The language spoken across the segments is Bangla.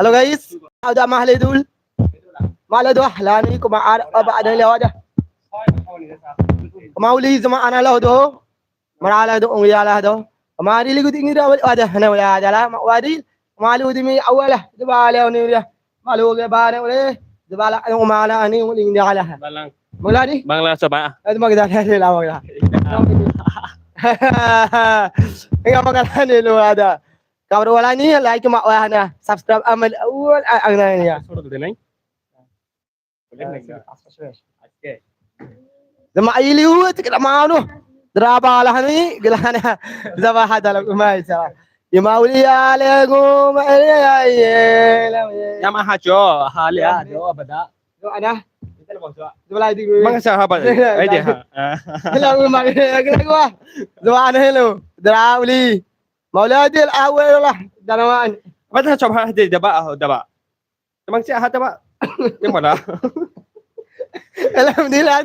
Hello guys, how udah mah dul. Mala do hlani kuma ar ba'da lawada. Mauli zama ana lahu do. Marala do ungi ala do. Mari ligu dingi da wada hana wala Kuma ma kuma Mali udi mi awala dibala oni ya. Mali uge bana ole dibala ani umala ani uling da ala. Mulani? Bangla sabah. Adu magda la magda. Enggak makan ni lu ada. كابرولاني لايك ما هنا سبسكرايب اعمل اول أنا يا لما ايليو تكرمانو درابا لهني قلنا زبا هذا لو ما يسرا يماولي عليكم يا ما حاجو حاليا دو بدا دو أنا Mangsa مولادي الأول له دنوان بدها شو هدي دباء دباء تمام سي هذا دباء يملا الحمد لله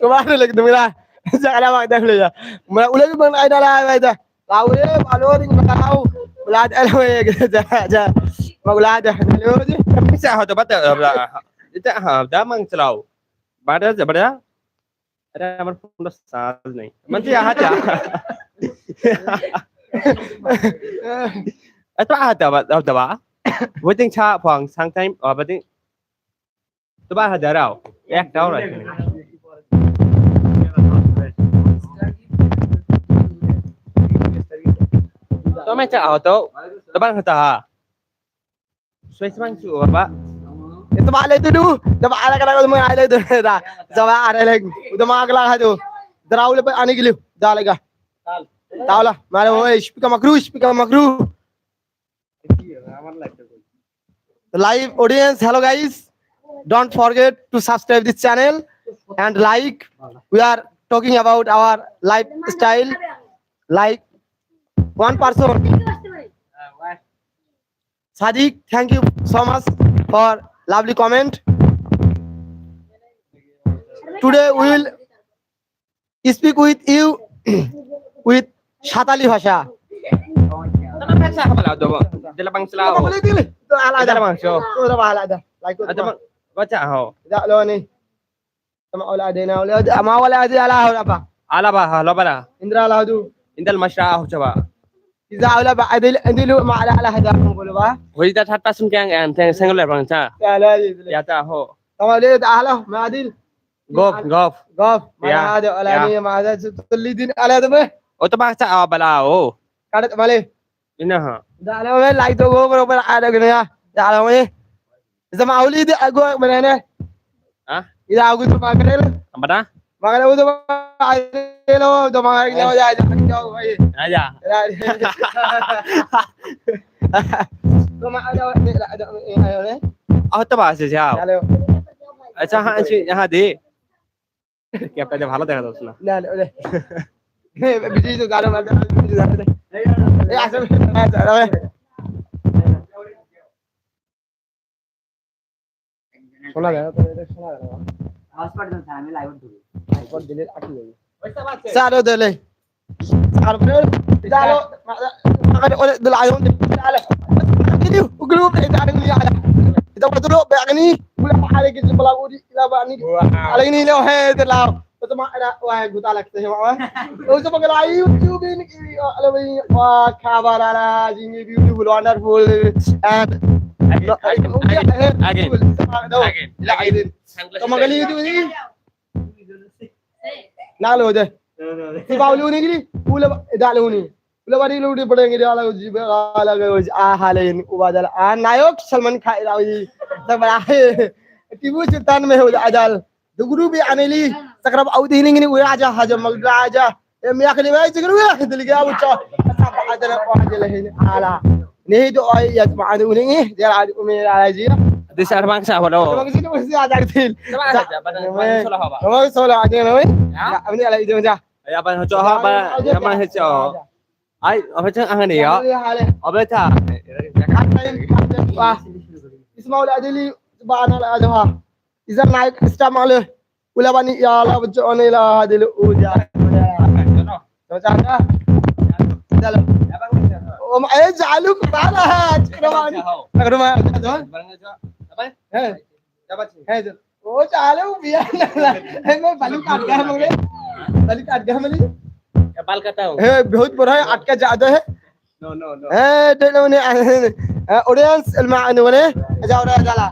كمان لك دملا زعلا ما دخل يا ما ولد من اين لا هذا قاولي بالوري مقاو ولاد الهوي جا مولاد الهوي سي هذا بدا ده هذا من تلاو بعد زبرا ada. Amar pun dah sah ni. Menteri ahad ya. I Atwa hada of the bar. We think cha pong sometime or but the bar had that out. Yeah, down right. तो मैं चाहो तो तो बांग होता है स्वेच बांग चुआ बा itu balik itu dulu dapat ada kena kau mengai itu dah jawab ada lagi udah mak lah itu darau lepas ani gilu dah lega Lah. Mana oi eh, speaker makru speaker makru. live audience hello guys don't forget to subscribe this channel and like we are talking about our lifestyle like one person sadiq thank you so much for lovely comment today we will speak with you with সাতালি ভাষা دلبا سلاو ما ako. Sama le ala ma adil. Golf golf. Gof. Ma Ya, ada ala ya. ni ma ada tulli din ala da me. O to ba sa bala o. Kadat male. Ina ha. Da ala me like to go bro bro ada gani ya. Da ala me. Iza ma uli de go menene. Ah? Iza agu tu ma kare. Ang bada? Ma kare u to ma adilo to ma kare ja ja ja. Aja. তো মা ada ada ayo le. Ako to ba si siya? Halo. আচ্ছা হ্যাঁ আছি হ্যাঁ দে ক্যাপটা ভালো দেখা যাচ্ছে না না ওলে বিজি তো গালো মারতে বিজি গালো এই আসলে আরে শোনা যায় না তো এটা শোনা যায় না হসপিটাল আমি লাইভ ধরি তারপর দিলে আকি যাবে সারো দলে সারো dalo makanya oleh dala ayo dala ini grup itu ada ni ada kita betul bayak ni pula ada kita belau di laba ni ala Ito mga, ala, wah, guta lang sa'yo, wah. Gusto pag ala, YouTube, in, alam mo yung, wah, kabarala, yung beautiful, wonderful, and, Again, again, again, again, again, again. Tumagali yung tuwi. नाल हो जाए दीपावली होने के लिए पूला डाल होने पूला बारी लूटे पड़ेंगे डाला हो जी डाला गए जी आ हाले उबादल आ नायक सलमान खान राव जी सब आए टीवी चितान में हो जाए डाल दुगुरु भी आने ली تقرب أو دينيني دينين وياجا هذا مقلاجا يا أخي ماي تقول ويا دلقا وجا. عدنا واحد لهين على نهيد آي يجمع عن ولين ديال عاد أمي على جيه دي سعر بانك ساعه ولا؟ بانك سنه وزي عاد عرتيل ما يسولا عادين وي أبني على إيدي وجا. يا بان هجوها با يا بان هجوها أي ابتن اهني يا. ابتا اسمعوا الادلي بعنا الادها إذا نايك استعمله apa chang ang ni yo? Apa cha? Ismail Adili subhana la ajha. Izar naik istam ale. Ulabani ya la bacca onela hadil uja. Baca ada. Dalam. Om eh jalu kemana? Cik rumah ni. Nak ke rumah Jol? Eh, eh Jol. Oh jalu biar lah. Eh मैं बालू काट गया मगर बालू काट गया मैंने बाल काटा हो ए बहुत बड़ा है अटका ज्यादा है नो नो नो ए देखो ने ऑडियंस المعنى ولا जाओ रे जाला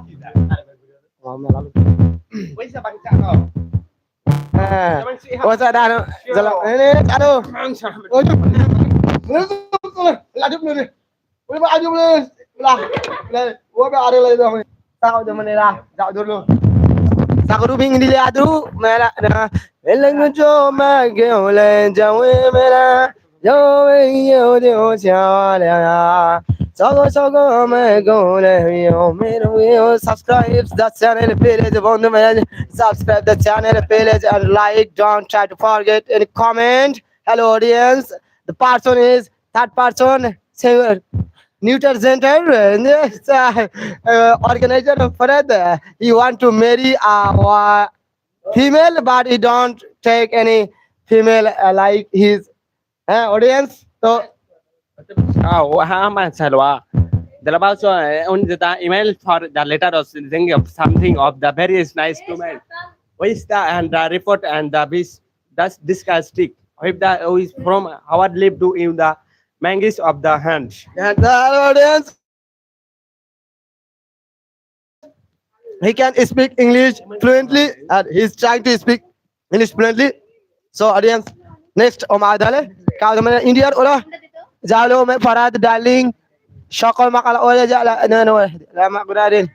पैसा bang cak Ah. Jangan. Oh, sudah dah. Ini, aduh. Oh, Laju dulu nih. Udah maju dulu. Lah. Gua enggak ada lagi dong. Tahu udah menira. Lah. tak dulu. Tak kudu bingung dia lah tu. Merah dah. Elang jo mage oleh jawe merah. Jawe yo dio siawala. Sogo sogo me go le yo mero yo subscribe the channel page বন্ধু মেরে subscribe the channel page and like don't try to forget any comment hello audience the person is third person singer neuter gender uh, uh, organizer Farad uh, he want to marry a uh, female but he don't take any female uh, like his uh, audience so Oh, Salwa. are also eh, on the email for the letter or something of something of the various nice comment. With the and the report and the this that's disgusting. If the is from our lip to in the mangies of the hand. And the audience he can speak English fluently and he's trying to speak English fluently. So audience next Omar Dale. India or زعلوا فراد دالين شقوا مقال ولا جعل نون واحد لا مقدارين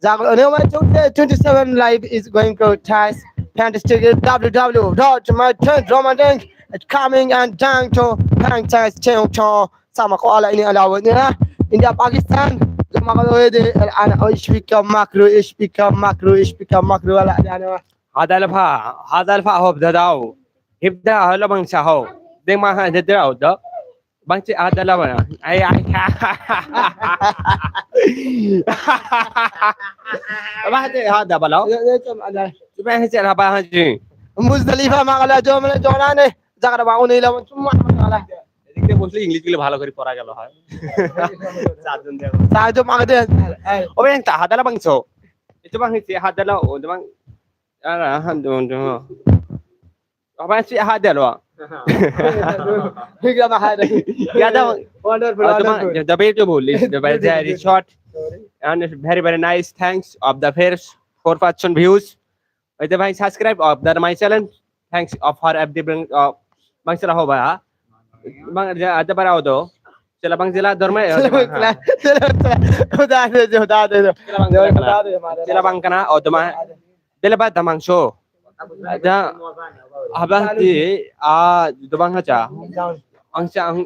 زعلوا نوم 27 live is going to touch fantastic www dot my turn romantic it's coming and down to fantastic to sama ko ala ini ala wana India Pakistan لما قالوا هذه الان إيش بك ماكرو إيش بك ماكرو إيش بك ماكرو ولا أنا هذا الفا هذا الفا هو بداو يبدا هلا من شاهو دي ما هذا دراو ده Bang Cik, ah, dalam mana? Ay, ay. Abang Cik, ha, dah balau? Ya, ya, cik, ada. Cuma Cik, lah, Abang Haji. Muzdalifah মাগলা জমলে জনানে জাগরা বাউনে ইলাম চুম্মা মাগলা এদিকে বলছি ইংলিশগুলো ভালো করে পড়া গেল হয় চারজন দেখো চারজন মাগদে ওবে তা হাদালা বাংছো এটা বাং হচ্ছে হাদালা ও বাং আর হান দন দন আবার সে হাদালা the beautiful is very short and very very nice. Thanks of the first four thousand views. By भाई subscribe of the my channel. Thanks of her everything of magsara ho ba? Mang ada para odo. चला बंग जिला धर्म चला बंग कना और तुम्हारे दिल बात दमंग शो abang di dobang ang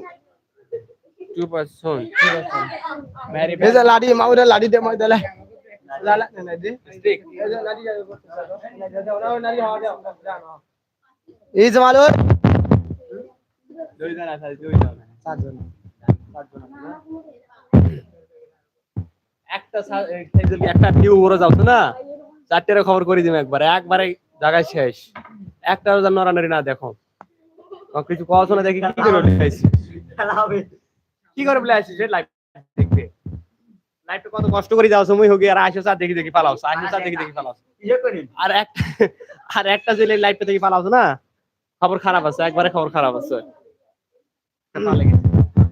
two person stick এই জমালো দুই জন আছে দুই জন একটা সা- এই যদি একটা ভিউ ওরা যাও না চারটের খবর করে দিবে একবারে একবারে জায়গায় শেষ। একটা যেন নড়ানড়ি না দেখো। কিছু কথা দেখি কি করে উঠে কি করে বলে করে আর একটা জেলে দেখি না? খবর খারাপ আছে একবারে খবর খারাপ আছে।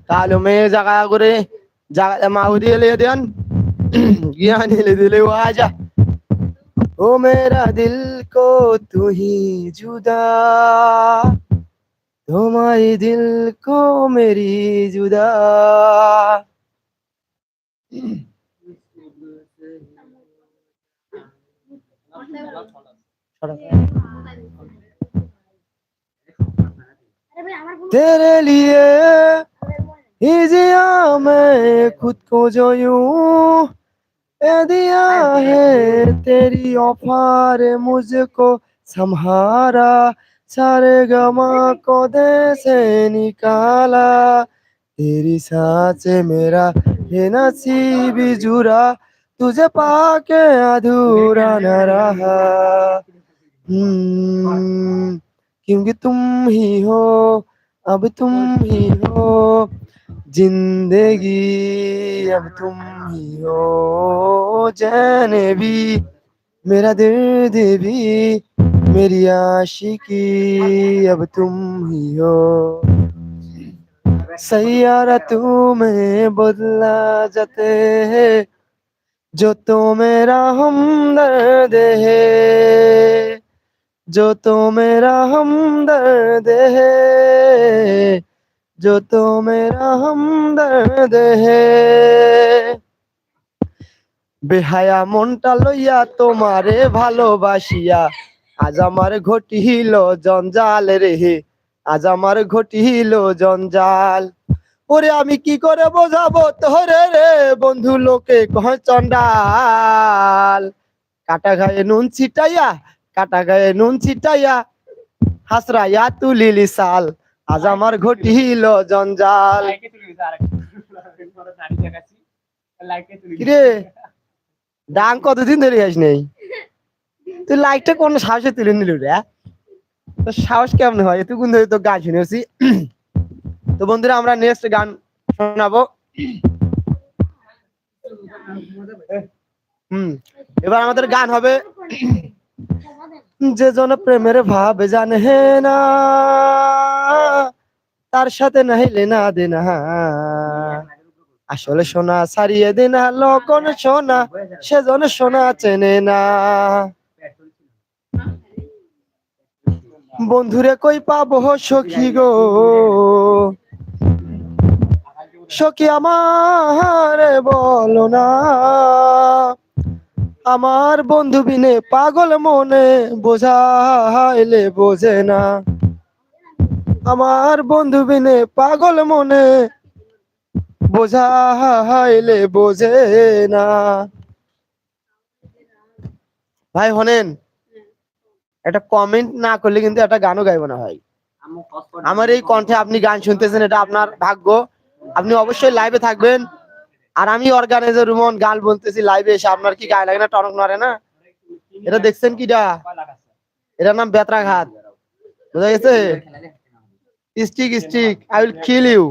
তাহলে মেয়ে করে মাহুদি এলে দেন। জ্ঞান এলে দিলে ও আজা ओ मेरा दिल को तू ही जुदा तुम्हारी दिल को मेरी जुदा तेरे लिए ही जिया मैं खुद को जो यूं ए दिया है तेरी ऑफर मुझको संहारा सारे गमा को दे से निकाला तेरी सांस से मेरा ये नसीब जुरा तुझे पाके अधूरा न रहा हम्म, क्योंकि तुम ही हो अब तुम ही हो ज़िंदगी, अब तुम ही हो जाने भी मेरा दर्द भी, मेरी आशिकी, अब तुम ही हो। सैयारा तुम्हें बदला जाते है, जो तो मेरा हमदर्द है। जो तो मेरा हमदर्द है जो तो मेरा हमदर्द है বেহায়া মনটা লইয়া তোমারে ভালোবাসিয়া আজ আমার ঘটিল জঞ্জাল রে আজ আমার ঘটিল জঞ্জাল ওরে আমি কি করে বোঝাবো তোরে রে বন্ধু লোকে কয় চন্ডাল কাটা গায়ে নুন ছিটাইয়া কাটা গায়ে নুন ছিটাইয়া হাসরাইয়া তুলিলি সাল আজ আমার ঘটিল জঞ্জাল। কিরে? ডাং কতদিন ধরে যাস নেই? তুই লাইকটা কোন সাহসে তুলে নিলি রে? তোর সাহস কেমন হয়? এতক্ষণ ধরে তো গান শুনেছি। তো বন্ধুরা আমরা নেক্সট গান শোনাবো। হুম এবার আমাদের গান হবে। যে জন প্রেমের ভাব জানে না। তার সাথে নাহিলে না দে না আসলে সোনা সারিয়ে দে না লগন সোনা সেজন সোনা চেনে না। বন্ধুরে কই পাবো সখী গো? সখী আমার বলো না। আমার বন্ধু বিনে পাগল মনে বোঝাইলে বোঝে না। আমার বন্ধু বিনে পাগল মনে। বোঝা বোঝাইলে বোঝে না। ভাই, হনেন, একটা কমেন্ট না করলে কিন্তু একটা গানও গাইব না ভাই। আমার এই কণ্ঠে আপনি গান শুনতেছেন, এটা আপনার ভাগ্য। আপনি অবশ্যই লাইভে থাকবেন। আর আমি অর্গানাইজার রুমন, গান বলতেছি লাইভে এসে আপনার কি গায়ে লাগে না, টনক নড়ে না? এটা দেখছেন কিটা এটার নাম বেতরাঘাত। বোঝা গেছে? Stick stick. I will kill you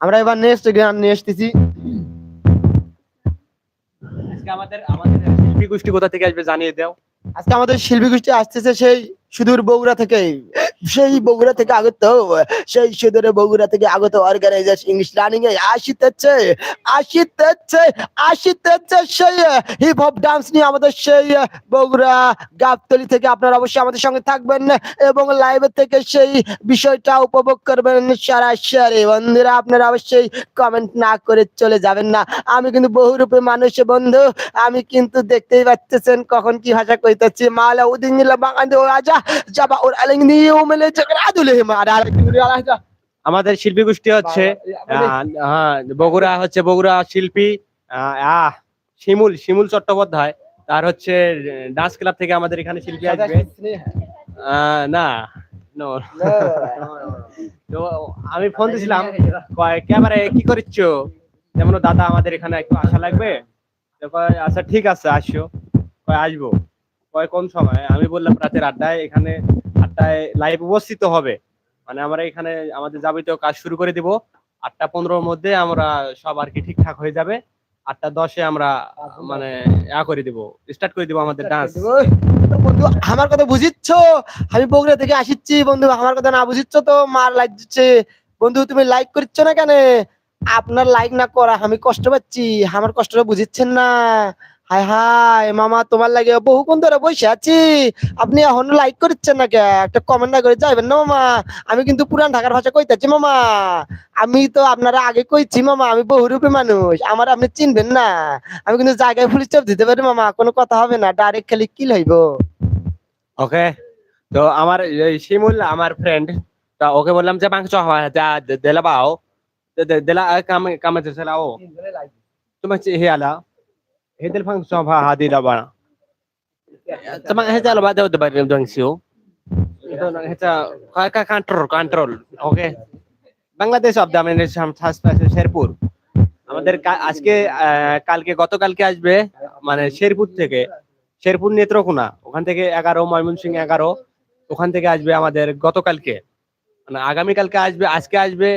আমরা এবার নেক্সট গান নিয়ে এসেছি আজকে আমাদের আমাদের শিল্পী গোষ্ঠী কোথা থেকে আসবে জানিয়ে দাও। আজকে আমাদের শিল্পী গোষ্ঠী আসতেছে সেই সুদূর বগুড়া থেকে, সেই বগুড়া থেকে আগত, সেই সুদূর বগুড়া থেকে আগত অর্গানাইজার ইংলিশ লার্নিং এ আসিতেছে আসিতেছে আসিতেছে সেই হিপ হপ ডান্স নিয়ে আমাদের সেই বগুড়া গাবতলি থেকে আপনারা অবশ্যই আমাদের সঙ্গে থাকবেন এবং লাইভে থেকে সেই বিষয়টা উপভোগ করবেন। সরাসরি বন্ধুরা, আপনারা অবশ্যই কমেন্ট না করে চলে যাবেন না। আমি কিন্তু বহুরূপে মানুষ বন্ধু, আমি কিন্তু দেখতেই পাচ্ছেন কখন কি ভাষা কইতেছি। মালা উদিন বাঙালি রাজা যাবা ওর আলিং নিয়ে মেলে ঝগড়া দুলে মারা আমাদের শিল্পী গোষ্ঠী হচ্ছে হ্যাঁ বগুড়া হচ্ছে বগুড়া শিল্পী আহ, শিমুল শিমুল চট্টোপাধ্যায়। তার হচ্ছে ডান্স ক্লাব থেকে আমাদের এখানে শিল্পী আসবে। না. তো আমি ফোন দিছিলাম কয় ক্যামেরা কি করিচ্ছ? যেমন দাদা আমাদের এখানে একটু আসা লাগবে। আচ্ছা ঠিক আছে আসো। কয় আসব। কয় কোন সময় আমি বললাম রাতের আড্ডায় এখানে আড্ডায় লাইভ উপস্থিত হবে। মানে আমরা এখানে আমাদের যাবতীয় কাজ শুরু করে দিব। আটটা পনেরোর মধ্যে আমরা সব আর কি ঠিকঠাক হয়ে যাবে। আটটা দশে আমরা মানে ইয়া করে দিব স্টার্ট করে দিব আমাদের ডান্স বন্ধু আমার কথা বুঝিচ্ছ? আমি বগুড়া থেকে আসিচ্ছি বন্ধু আমার কথা না বুঝিচ্ছ তো? মার লাইক দিচ্ছে। বন্ধু তুমি লাইক করছ না কেন? আপনার লাইক না করা আমি কষ্ট পাচ্ছি। আমার কষ্টটা বুঝিচ্ছেন না। হায় হায় মামা তোমার লাগে বহুক্ষণ ধরে বসে আছি। আপনি এখন লাইক করছেন না কে একটা কমেন্ট না করে যাইবেন না মামা। আমি কিন্তু পুরান ঢাকার ভাষা কইতাছি মামা। আমি তো আপনারা আগে কইছি মামা আমি বহুরূপী মানুষ। আমার আপনি চিনবেন না। আমি কিন্তু জায়গায় পুলিশ চাপ দিতে পারি মামা। কোনো কথা হবে না ডাইরেক্ট খালি কিল হইব। ওকে? তো আমার এই শিমুল আমার ফ্রেন্ড তা ওকে বললাম যে মাংস হয় দিলা বাও। দিলা কাম কাম দিলা ও। তুমি বা তুমি হে চালো বা দাও দাও দং সিও itu এটা কা control control okay Bangladesh of the মানে শেরপুর আমাদের আজকে কালকে গতকালকে আসবে মানে শেরপুর থেকে। শেরপুর নেত্রকোনা ওখান থেকে এগারো ময়মনসিং এগারো। ওখান থেকে আসবে আমাদের গতকালকে। মানে আগামীকালকে আসবে আজকে আসবে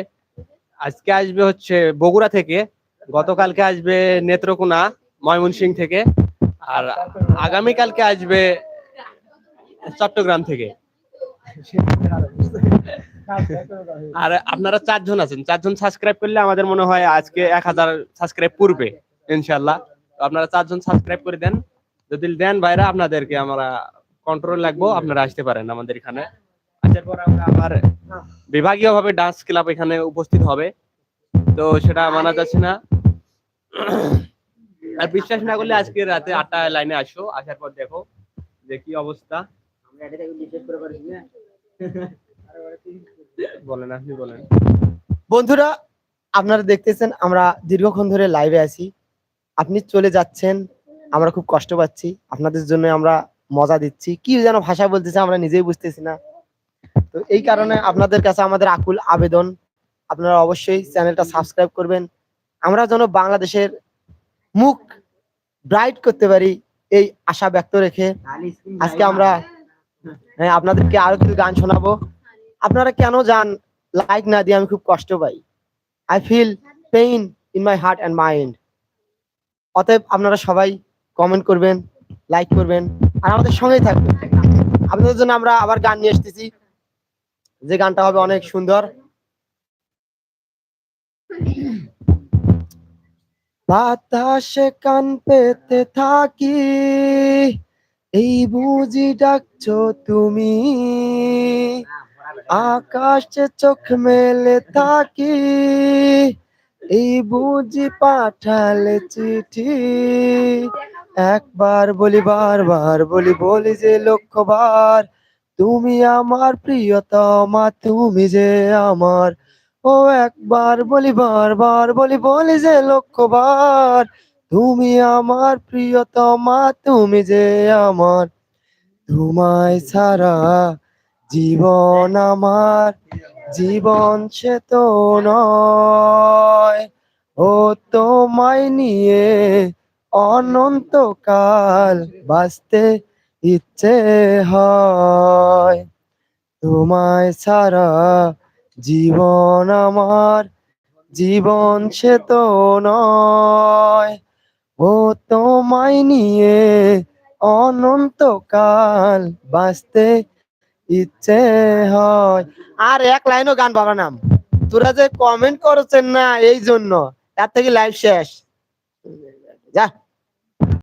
আজকে আসবে হচ্ছে বগুড়া থেকে। গতকালকে আসবে নেত্রকোনা ময়মনসিং থেকে। আর আগামীকালকে আসবে চট্টগ্রাম থেকে। আর আপনারা চারজন আছেন। চারজন সাবস্ক্রাইব করলে আমাদের মনে হয় আজকে এক হাজার সাবস্ক্রাইব পূর্বে ইনশাল্লাহ আপনারা চারজন সাবস্ক্রাইব করে দেন। যদি দেন ভাইরা, আপনাদেরকে আমরা কন্ট্রোল লাগবো, আপনারা আসতে পারেন আমাদের এখানে। আসার পর আমরা আবার বিভাগীয় ভাবে ডান্স ক্লাব এখানে উপস্থিত হবে। তো সেটা মানা যাচ্ছে না। আর বিশ্বাস না করলে আজকে রাতে আটটা লাইনে আসো আসার পর দেখো যে কি অবস্থা। বলেন আপনি বলেন। বন্ধুরা আপনারা দেখতেছেন আমরা দীর্ঘক্ষণ ধরে লাইভে আছি। আপনি চলে যাচ্ছেন আমরা খুব কষ্ট পাচ্ছি। আপনাদের জন্য আমরা মজা দিচ্ছি। কি যেন ভাষা বলতেছে আমরা নিজেই বুঝতেছি না। তো এই কারণে আপনাদের কাছে আমাদের আকুল আবেদন। আপনারা অবশ্যই চ্যানেলটা সাবস্ক্রাইব করবেন। আমরা যেন বাংলাদেশের মুখ ব্রাইট করতে পারি, এই আশা ব্যক্ত রেখে আজকে আমরা হ্যাঁ আপনাদেরকে আরও কিছু গান শোনাবো। আপনারা কেন যান লাইক না দিয়ে আমি খুব কষ্ট পাই। I feel pain in my heart and mind অতএব আপনারা সবাই কমেন্ট করবেন লাইক করবেন, আর আমাদের সঙ্গেই থাকবেন। আপনাদের জন্য আমরা আবার গান নিয়ে এসেছি। যে গানটা হবে অনেক সুন্দর। বাতাসে কান পেতে থাকি। এই বুঝি ডাকছো তুমি। আকাশে চোখ মেলে থাকি। এই বুঝি পাঠালে চিঠি। একবার বলি, বারবার বলি বলি যে লক্ষ্যবার। তুমি আমার প্রিয়তমা, তুমি যে আমার ও একবার বলি বারবার বলি বলি যে লক্ষ্যবার। তুমি আমার প্রিয়তমা, তুমি যে আমার। তোমায় ছাড়া জীবন আমার, জীবন সে তো নয়। ও তোমায় নিয়ে অনন্তকাল বাঁচতে ইচ্ছে হয়। তোমায় ছাড়া জীবন আমার, জীবন সে তো নয়। ও তোমায় নিয়ে অনন্তকাল বাঁচতে ইচ্ছে হয়। আর এক লাইনও গান বাবা নাম। তোরা যে কমেন্ট করছেন না এই জন্য তার থেকে লাইভ শেষ। যা।